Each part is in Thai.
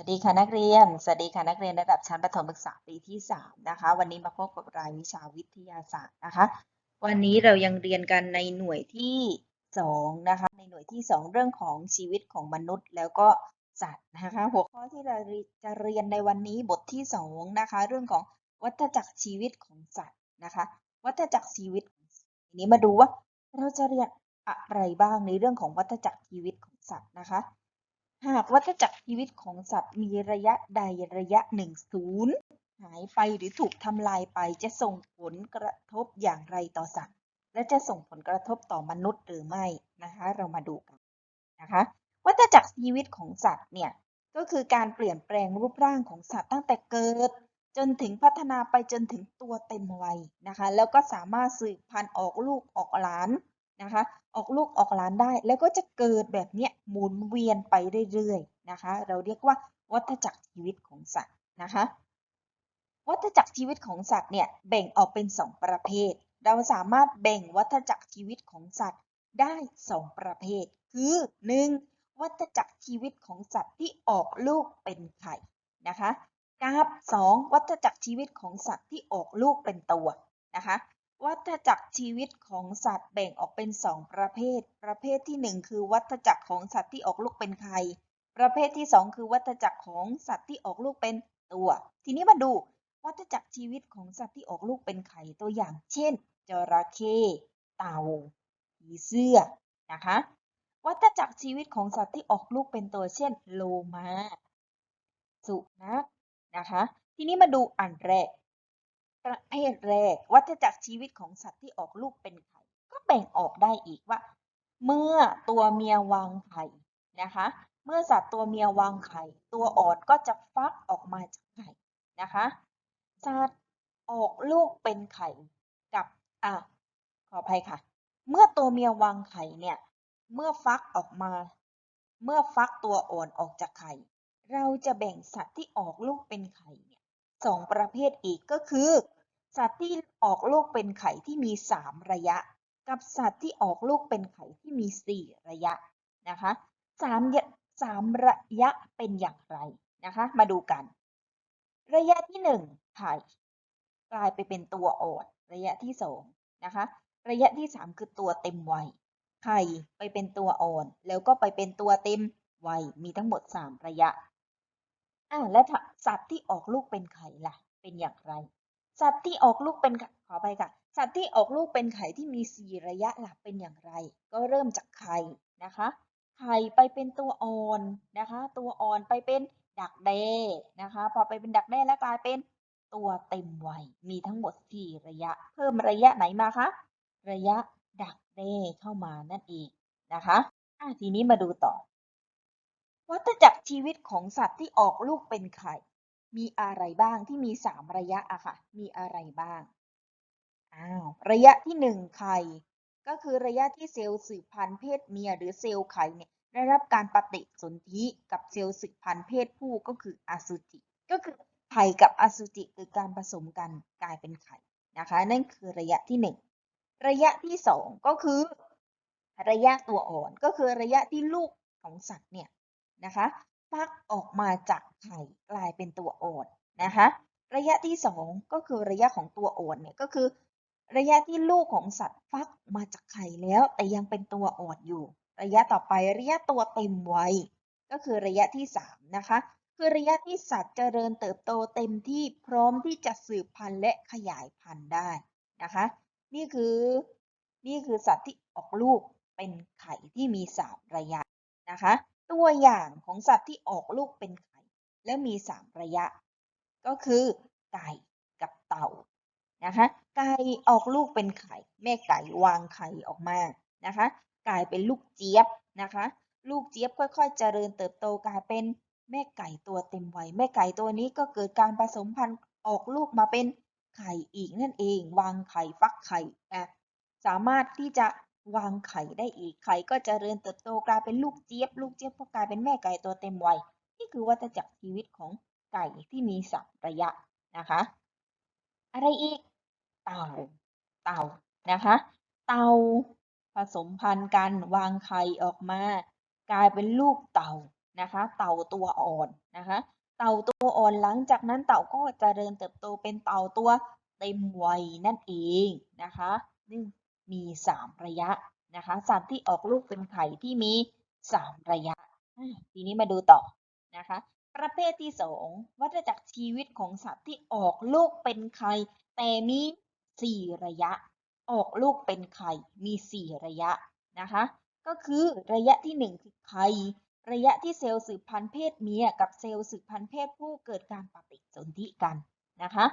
วัสดีค่ะนักเรียน สวัสดีค่ะนักเรียนระดับชั้นประถมศึกษาปีที่ 3 นะคะ วันนี้มาพบกับรายวิชาวิทยาศาสตร์นะคะ วันนี้เรายังเรียนกันในหน่วยที่ 2 นะคะ ในหน่วยที่ 2 เรื่องของชีวิตของมนุษย์แล้วก็สัตว์นะคะ หัวข้อที่เราจะเรียนในวันนี้บทที่ 2 นะคะ เรื่องของวัฏจักรชีวิตของสัตว์นะคะ วัฏจักรชีวิตทีนี้มาดูว่าเราจะเรียนอะไรบ้างในเรื่องของวัฏจักรชีวิตของสัตว์นะคะ หากวัฏจักรชีวิตของสัตว์มีระยะใดระยะหนึ่งศูนย์หายไปหรือถูกทำลายไปจะส่งผลกระทบอย่างไรต่อสัตว์ และจะส่งผลกระทบต่อมนุษย์หรือไม่นะคะเรามาดูกันนะคะวัฏจักรชีวิตของสัตว์เนี่ยก็คือการเปลี่ยนแปลงรูปร่างของสัตว์ตั้งแต่เกิด จนถึงพัฒนาไปจนถึงตัวเต็มวัยนะคะแล้วก็สามารถสืบพันธุ์ออกลูกออกหลาน นะคะ ออกลูกออกหลานได้ แล้วก็จะเกิดแบบเนี้ยหมุนเวียนไปเรื่อยๆนะคะ เราเรียกว่าวัฏจักรชีวิตของสัตว์นะคะ วัฏจักรชีวิตของสัตว์เนี่ยแบ่งออกเป็น 2 ประเภท เราสามารถแบ่งวัฏจักรชีวิตของสัตว์ได้ 2 ประเภท คือ 1. วัฏจักรชีวิตของสัตว์ที่ออกลูกเป็นไข่นะคะกับ 2. วัฏจักรชีวิตของสัตว์ที่ออกลูกเป็นตัวนะคะ วัฏจักรชีวิตของสัตว์แบ่งออกเป็น2ประเภท ประเภทที่ 1 คือวัฏจักรของสัตว์ที่ออกลูกเป็นไข่ ประเภทที่ 2 คือวัฏจักรของสัตว์ที่ออกลูกเป็นตัว ทีนี้มาดูวัฏจักรชีวิตของสัตว์ที่ออกลูกเป็นไข่ตัวอย่าง เช่น จระเข้ เต่า ผีเสื้อ นะคะ วัฏจักรชีวิตของสัตว์ที่ออกลูกเป็นตัว เช่น โลมา สุนัข นะคะ ทีนี้มาดูอันแรก ประเภทแรก วัฏจักรชีวิตของสัตว์ที่ออกลูกเป็นไข่ก็แบ่งออกได้อีกว่า เมื่อตัวเมียวางไข่นะคะ เมื่อสัตว์ตัวเมียวางไข่ ตัวอ่อนก็จะฟักออกมาจากไข่นะคะสัตว์ออกลูกเป็นไข่กับอะขออภัยค่ะ เมื่อตัวเมียวางไข่เนี่ย เมื่อฟักออกมา เมื่อฟักตัวอ่อนออกจากไข่ เราจะแบ่งสัตว์ที่ออกลูกเป็นไข่เนี่ยสองประเภทอีกก็คือ สัตว์ที่ออกลูกเป็นไข่ที่มี 3 ระยะ กับสัตว์ที่ออกลูกเป็นไข่ที่มี 4 ระยะนะคะสามสามระยะเป็นอย่างไรนะคะ มาดูกัน ระยะที่1ไข่กลายไปเป็นตัวอ่อนระยะที่2นะคะ ระยะที่ 3 คือตัวเต็มวัยไข่ไปเป็นตัวอ่อน แล้วก็ไปเป็นตัวเต็มวัยมีทั้งหมด 3 ระยะอ่าและสัตว์ที่ออกลูกเป็นไข่ล่ะ เป็นอย่างไร สัตว์ที่ออกลูกเป็นขอไปค่ะ สัตว์ที่ออกลูกเป็นไข่ที่มี4ระยะหล่ะเป็นอย่างไร ก็เริ่มจากไข่นะคะ ไข่ไปเป็นตัวอ่อนนะคะ ตัวอ่อนไปเป็นดักแด้นะคะ พอไปเป็นดักแด้แล้วกลายเป็นตัวเต็มวัยมีทั้งหมด4ระยะ เพิ่มระยะไหนมาคะ ระยะดักแด้เข้ามานั่นเองนะคะอะทีนี้มาดูต่อ วัฏจักรชีวิตของสัตว์ที่ออกลูกเป็นไข่ มีอะไรบ้างที่มี3ระยะอะค่ะ มีอะไรบ้าง อ้าว ระยะที่1ไข่ ก็คือระยะที่เซลล์สืบพันธุ์เพศเมียหรือเซลล์ไข่เนี่ยได้รับการปฏิสนธิกับเซลล์สืบพันธุ์เพศผู้ก็คืออสุจิ ก็คือไข่กับอสุจิคือการผสมกันกลายเป็นไข่นะคะ นั่นคือระยะที่1ระยะที่2ก็คือ ระยะตัวอ่อน ก็คือระยะที่ลูกของสัตว์เนี่ยนะคะ ฟักออกมาจากไข่กลายเป็นตัวอ่อนนะคะระยะที่ 2 ก็คือระยะของตัวอ่อนเนี่ยก็คือ ระยะที่ลูกของสัตว์ฟักมาจากไข่แล้ว แต่ยังเป็นตัวอ่อนอยู่ ระยะต่อไประยะตัวเต็มวัยก็คือระยะที่ 3 นะคะ คือระยะที่สัตว์เจริญเติบโตเต็มที่พร้อมที่จะสืบพันธุ์และขยายพันธุ์ได้นะคะ นี่คือนี่คือสัตว์ที่ออกลูกเป็นไข่ที่มี 3 ระยะนะคะ ตัวอย่างของสัตว์ที่ออกลูกเป็นไข่และมี3ระยะ ก็คือไก่กับเต่านะคะไก่ออกลูกเป็นไข่ แม่ไก่วางไข่ออกมานะคะกลายเป็นลูกเจี๊ยบนะคะ ลูกเจี๊ยบค่อยๆ เจริญเติบโตกลายเป็นแม่ไก่ตัวเต็มวัยแม่ไก่ตัวนี้ก็เกิดการผสมพันธุ์ออกลูกมาเป็นไข่อีกนั่นเอง วางไข่ฟักไข่นะสามารถที่จะ วางไข่ได้อีก ไข่ก็จเจริญเติบโตกลายเป็นลูกเจี๊ยบ ลูกเจี๊ยบก็กลายเป็นแม่ไก่ตัวเต็มวัย นี่คือวัฏจักรชีวิตของไก่ที่มีสามระยะนะคะ อะไรอีก เต่า เต่านะคะ เต่าผสมพันธุ์กันวางไข่ออกมา กลายเป็นลูกเต่านะคะ เต่าตัวอ่อนนะคะ เต่าตัวอ่อนหลังจากนั้นเต่าก็จเจริญเติบโตเป็นเต่าตัวเต็มวัยนั่นเองนะคะนี่ มีสามระยะนะคะ สัตว์ที่ออกลูกเป็นไข่ที่มีสามระยะ ทีนี้มาดูต่อนะคะ ประเภทที่สองวัฏจักรชีวิตของสัตว์ที่ออกลูกเป็นไข่แต่มีสี่ระยะ ออกลูกเป็นไข่มีสี่ระยะนะคะ ก็คือระยะที่หนึ่งคือไข่ระยะที่เซลล์สืบพันธุ์เพศเมียกับเซลล์สืบพันธุ์เพศผู้เกิดการปฏิสนธิกันนะคะ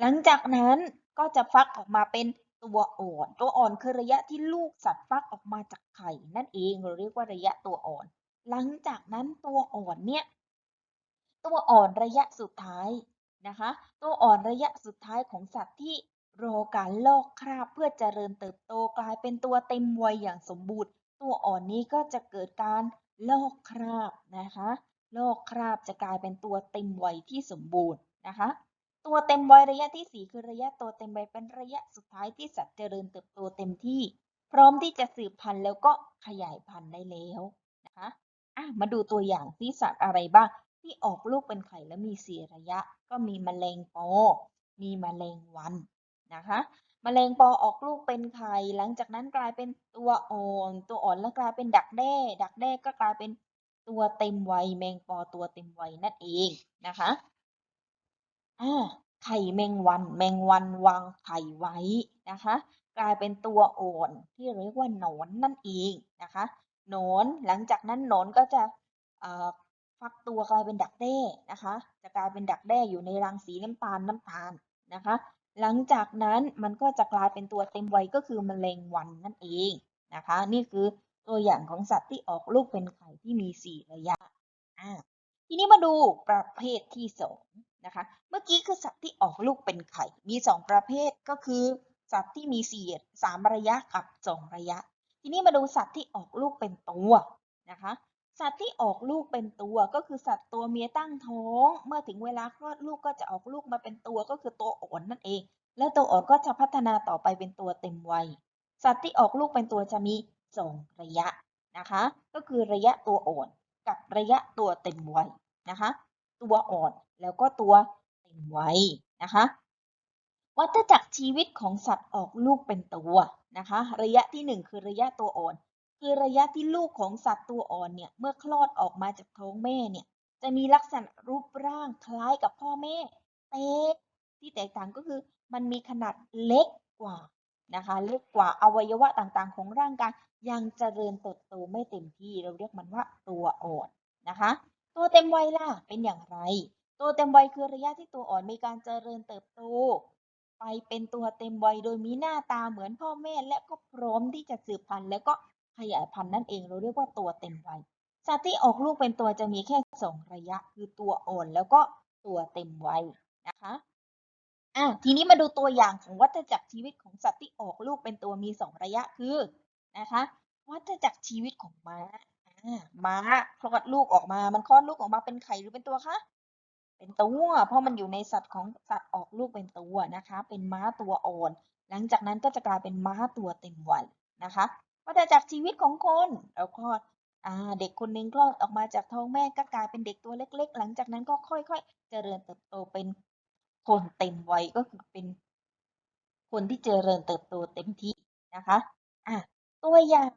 หลังจากนั้นก็จะฟักออกมาเป็น ตัวอ่อน ตัวอ่อนคือระยะที่ลูกสัตว์ฟักออกมาจากไข่นั่นเองเราเรียกว่าระยะตัวอ่อน หลังจากนั้นตัวอ่อนเนี่ยตัวอ่อนระยะสุดท้ายนะคะ ตัวอ่อนระยะสุดท้ายของสัตว์ที่รอการลอกคราบเพื่อเจริญเติบโตกลายเป็นตัวเต็มวัยอย่างสมบูรณ์ ตัวอ่อนนี้ก็จะเกิดการลอกคราบนะคะ ลอกคราบจะกลายเป็นตัวเต็มวัยที่สมบูรณ์นะคะ ตัวเต็มวัยระยะที่ 4 คือระยะตัวเต็มวัยเป็นระยะสุดท้ายที่สัตว์เจริญเติบโตเต็มที่ พร้อมที่จะสืบพันธุ์แล้วก็ขยายพันธุ์ได้แล้วนะคะอะมาดูตัวอย่างที่สัตว์อะไรบ้างที่ออกลูกเป็นไข่แล้วมีสี่ระยะ ก็มีแมลงปอ มีแมลงวันนะคะแมลงปอออกลูกเป็นไข่ หลังจากนั้นกลายเป็นตัวอ่อนตัวอ่อนแล้วกลายเป็นดักแด้ ดักแด้ก็กลายเป็นตัวเต็มวัยแมงปอตัวเต็มวัยนั่นเองนะคะ อ่าไข่แมงวัน แมงวันวางไข่ไว้นะคะ กลายเป็นตัวอ่อนที่เรียกว่าหนอนนั่นเองนะคะหนอนหลังจากนั้นหนอนก็จะฟักตัวกลายเป็นดักแด้นะคะ จะกลายเป็นดักแด้อยู่ในรังสีน้ำตาลน้ำตาลนะคะ หลังจากนั้นมันก็จะกลายเป็นตัวเต็มวัยก็คือแมลงวันนั่นเองนะคะ นี่คือตัวอย่างของสัตว์ที่ออกลูกเป็นไข่ที่มี 4 ระยะ ทีนี้มาดูประเภทที่ 2 นะคะ เมื่อกี้คือสัตว์ที่ออกลูกเป็นไข่ มี 2 ประเภทก็คือสัตว์ที่มี4 3ระยะกับ2ระยะ ทีนี้มาดูสัตว์ที่ออกลูกเป็นตัวนะคะ สัตว์ที่ออกลูกเป็นตัวก็คือสัตว์ตัวเมียตั้งท้อง เมื่อถึงเวลาคลอดลูกก็จะออกลูกมาเป็นตัวก็คือตัวอ่อนนั่นเอง และตัวอ่อนก็จะพัฒนาต่อไปเป็นตัวเต็มวัย สัตว์ที่ออกลูกเป็นตัวจะมีสองระยะนะคะ ก็คือระยะตัวอ่อนกับระยะตัวเต็มวัยนะคะ ตัวอ่อน แล้วก็ตัวเต็มไวัยนะคะวัฏจักรชีวิตของสัตว์ออกลูกเป็นตัวนะคะระยะที่หนึ่งคือระยะตัวอ่อน คือระยะที่ลูกของสัตว์ตัวอ่อนเนี่ยเมื่อคลอดออกมาจากท้องแม่เนี่ยจะมีลักษณะรูปร่างคล้ายกับพ่อแม่แต่ที่แตกต่างก็คือมันมีขนาดเล็กกว่านะคะเล็กกว่าอวัยวะต่างๆ ของร่างกายยังเจริญเติบโตไม่เต็มที่เราเรียกมันว่าตัวอ่อนนะคะ ตัวเต็มวัยล่ะเป็นอย่างไร ตัวเต็มวัยคือระยะที่ตัวอ่อนมีการเจริญเติบโต ไปเป็นตัวเต็มวัยโดยมีหน้าตาเหมือนพ่อแม่และก็พร้อมที่จะสืบพันธุ์แล้วก็ขยายพันธุ์นั่นเองเราเรียกว่าตัวเต็มวัยสัตว์ที่ออกลูกเป็นตัวจะมีแค่สองระยะคือตัวอ่อนแล้วก็ตัวเต็มวัยนะคะอะทีนี้มาดูตัวอย่างของวัฏจักรชีวิตของสัตว์ที่ออกลูกเป็นตัวมีสองระยะคือนะคะ วัฏจักรชีวิตของม้าอ่าม้าคลอดลูกออกมา มันคลอดลูกออกมาเป็นไข่หรือเป็นตัวคะ เป็นตัว เพราะมันอยู่ในสัตว์ของสัตว์ออกลูกเป็นตัวนะคะ เป็นม้าตัวอ่อน หลังจากนั้นก็จะกลายเป็นม้าตัวเต็มวัยนะคะวัฏจักชีวิตของคนเราคลอดเด็กคนหนึ่งคลอดออกมาจากท้องแม่ก็กลายเป็นเด็กตัวเล็ก ๆ หลังจากนั้นก็ค่อยๆ เจริญเติบโตเป็นคนเต็มวัยก็คือเป็น คนที่เจริญเติบโตเต็มที่นะคะอะตัวอย่าง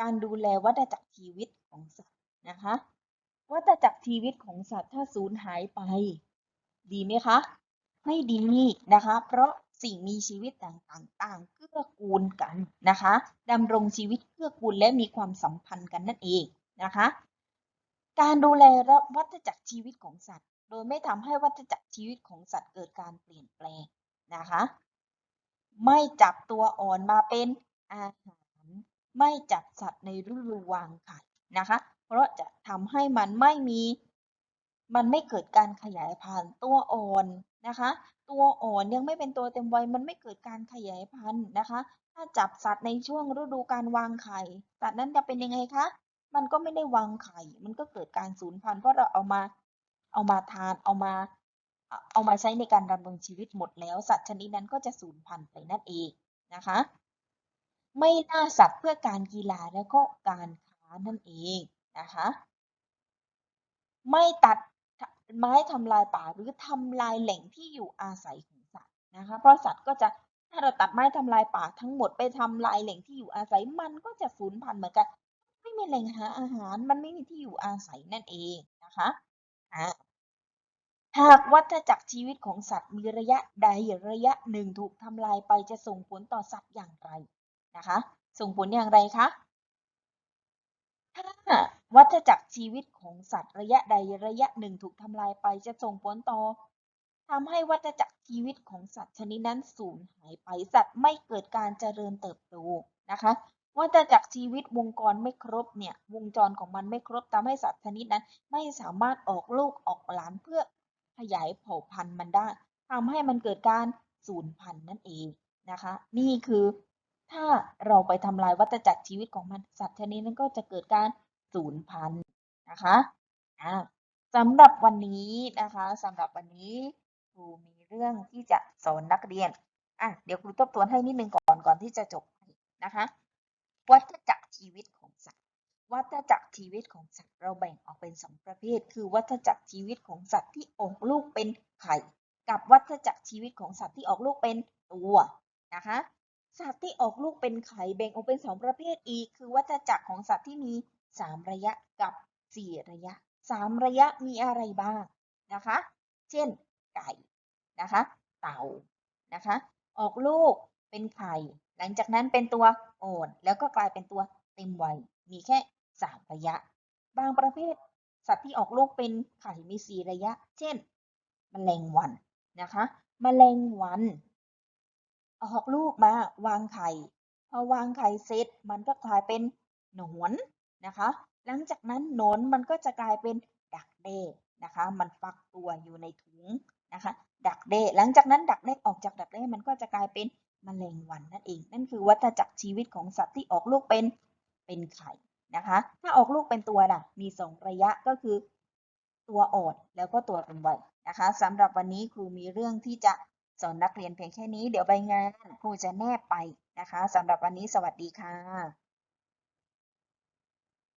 การดูแลวัฏจักรชีวิตของสัตว์นะคะ วัฏจักรชีวิตของสัตว์ถ้าสูญหายไป ดีไหมคะ ไม่ดีนะคะ เพราะสิ่งมีชีวิตต่างๆต่างเกื้อกูลกันนะคะดำรงชีวิตเกื้อกูลและมีความสัมพันธ์กันนั่นเองนะคะ การดูแลวัฏจักรชีวิตของสัตว์ โดยไม่ทำให้วัฏจักรชีวิตของสัตว์เกิดการเปลี่ยนแปลงนะคะ ไม่จับตัวอ่อนมาเป็นอาหาร ไม่จับสัตว์ในฤดูวางไข่นะคะ เพราะจะทำให้มันไม่มี มันไม่เกิดการขยายพันธุ์ตัวอ่อนนะคะ ตัวอ่อนยังไม่เป็นตัวเต็มวัยมันไม่เกิดการขยายพันธุ์นะคะ ถ้าจับสัตว์ในช่วงฤดูการวางไข่สัตว์นั้นจะเป็นยังไงคะ มันก็ไม่ได้วางไข่ มันก็เกิดการสูญพันธุ์เพราะเราเอามาเอามาทานเอามาเอามาใช้ในการดำรงชีวิตหมดแล้ว สัตว์ชนิดนั้นก็จะสูญพันธุ์ไปนั่นเองนะคะ ไม่ล่าสัตว์เพื่อการกีฬาแล้วก็การค้านั่นเอง นะคะ ไม่ตัดไม้ทำลายป่าหรือทำลายแหล่งที่อยู่อาศัยของสัตว์นะคะ เพราะสัตว์ก็จะถ้าเราตัดไม้ทำลายป่าทั้งหมดไปทำลายแหล่งที่อยู่อาศัยมันก็จะสูญพันธุ์เหมือนกัน ไม่มีแหล่งหาอาหาร มันไม่มีที่อยู่อาศัยนั่นเองนะคะอะหากวัฏจักรชีวิตของสัตว์มีระยะใดระยะหนึ่งถูกทำลายไปจะส่งผลต่อสัตว์อย่างไรนะคะ ส่งผลอย่างไรคะถ้า วัฏจักรชีวิตของสัตว์ระยะใดระยะหนึ่งถูกทำลายไปจะส่งผลต่อทำให้วัฏจักรชีวิตของสัตว์ชนิดนั้นสูญหายไปสัตว์ไม่เกิดการเจริญเติบโตนะคะวัฏจักรชีวิตวงกรไม่ครบเนี่ยวงจรของมันไม่ครบทำให้สัตว์ชนิดนั้น ไม่สามารถออกลูกออกหลานเพื่อขยายเผ่าพันธุ์มันได้ทำให้มันเกิดการสูญพันธุ์นั่นเองนะคะ นี่คือถ้าเราไปทำลายวัฏจักรชีวิตของมันสัตว์ชนิดนั้นก็จะเกิดการ สูญพันนะคะอ่าสำหรับวันนี้นะคะสำหรับวันนี้ครูมีเรื่องที่จะสอนนักเรียนอะเดี๋ยวครูทบทวนให้นิดนึงก่อนก่อนที่จะจบนะคะวัฏจักรชีวิตของสัตว์ วัฏจักรชีวิตของสัตว์เราแบ่งออกเป็นสองประเภท คือวัฏจักรชีวิตของสัตว์ที่ออกลูกเป็นไข่ กับวัฏจักรชีวิตของสัตว์ที่ออกลูกเป็นตัวนะคะสัตว์ที่ออกลูกเป็นไข่แบ่งออกเป็นสองประเภทอีก คือวัฏจักรของสัตว์ที่มี สามระยะกับสี่ระยะสามระยะมีอะไรบ้างนะคะ เช่นไก่นะคะ เต่านะคะ ออกลูกเป็นไข่หลังจากนั้นเป็นตัวอ่อนแล้วก็กลายเป็นตัวเต็มวัยมีแค่สามระยะ บางประเภท สัตว์ที่ออกลูกเป็นไข่มีสี่ระยะ เช่นแมลงวันนะคะแมลงวัน ออกลูกมาวางไข่พอวางไข่เสร็จมันก็กลายเป็นหนอน นะคะ หลังจากนั้นหนอนมันก็จะกลายเป็นดักแด้นะคะ มันฟักตัวอยู่ในถุงนะคะ ดักแด้หลังจากนั้นดักแด้ออกจากดักแด้มันก็จะกลายเป็นแมลงวันนั่นเอง นั่นคือวัฏจักรชีวิตของสัตว์ที่ออกลูกเป็นเป็นไข่นะคะ ถ้าออกลูกเป็นตัวล่ะ มีสองระยะก็คือตัวอ่อนแล้วก็ตัวเป็นวัยนะคะสำหรับวันนี้ครูมีเรื่องที่จะสอนนักเรียนเพียงแค่นี้ เดี๋ยวใบงานครูจะแนบไปนะคะสำหรับวันนี้สวัสดีค่ะ